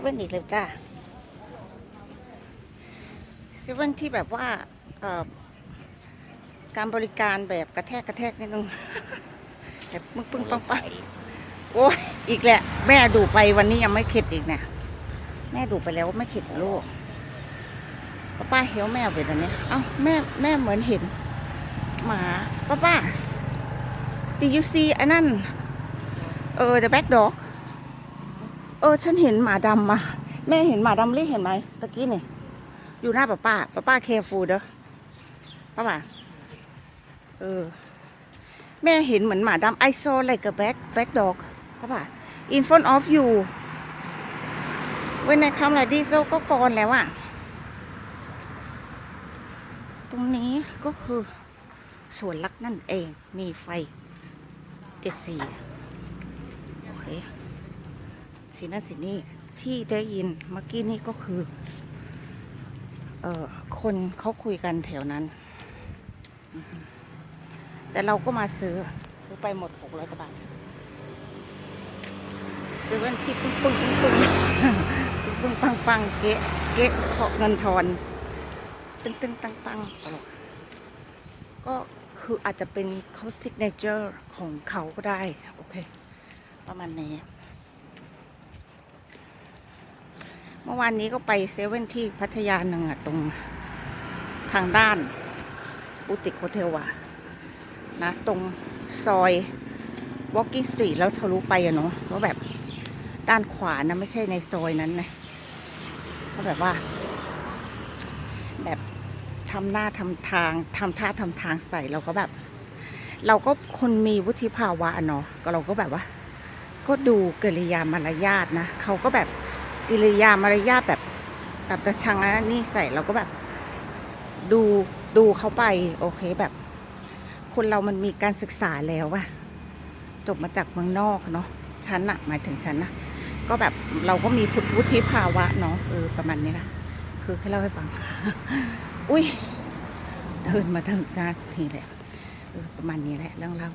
เว่นอีกเลยจ้าเซเว่นที่แบบว่าการบริการแบบกระแทกกระแทกนิดนึงแบบปึ้งปึ้งปังปังโอ้ยอีกแหละ แม่ดูไปวันนี้ยังไม่เข็ดอีกเนี่ยแม่ดูไปแล้วไม่เข็ดลูกป้าป้าเหียวแม่ไปตอนนี้เอ้าแม่แม่เหมือนเห็น หมาป้าป้า Did you see อันนั้นเออ the back dog ออฉันเห็นหมาดำมาแม่เห็นหมาดำรีเห็นไหมตะกี้เนี่ยอยู่หน้าป้าป้าป้าป้าเคฟูเด้อป้าป้าเออ แม่เห็นเหมือนหมาดำ I saw like a black black dog ป้าป้า in front of you when I come like this ก็กอนแล้วอะตรงนี้ก็คือสวนลักนั่นเองมีไฟเจ็ดสี่โอเค สีนั่นสีนี่ที่ได้ยินเมื่อกี้นี่ก็คือ เออคนเขาคุยกันแถวนั้น แต่เราก็มาซื้อ ซื้อไปหมดหกร้อยกว่าบาทซื้อวันที่ปึ้งปึ้งปึ้งปึ้งปึ้งปึ้งปังปังเกะเกะเพราะเงินทอน ตึ้งตึ้งตังตังตลอดก็คืออาจจะเป็นเขาซิกเนเจอร์ของเขาก็ได้ โอเค ประมาณนี้ เมื่อวานนี้ก็ไปเซเว่นที่พัทยาหนึ่งอะตรงทางด้านบูติกโฮเทลอะนะตรงซอย Walking Street แล้วทะลุไปอะเนาะแล้วแบบด้านขวานะไม่ใช่ในซอยนั้นนะก็แบบว่า แบบทำหน้าทำทางทำท่าทำทางใส่เราก็แบบ เราก็คนมีวุฒิภาวะอะเนาะก็เราก็แบบว่า ก็ดูกิริยามารยาทนะเขาก็แบบ กิริยามารยาแบบแบบตะชังอันนี้ใส่เราก็แบบดูดูเขาไป โอเคแบบ คนเรามันมีการศึกษาแล้วอะจบมาจากเมืองนอกเนาะฉันอะหมายถึงฉันนะก็แบบเราก็มีพุทธวุฒิภาวะเนาะเออประมาณนี้นะคือแค่เล่าให้ฟัง อุ้ยเดินมาถึงจานนี่แหละเออประมาณนี้แหละเรื่องเล่า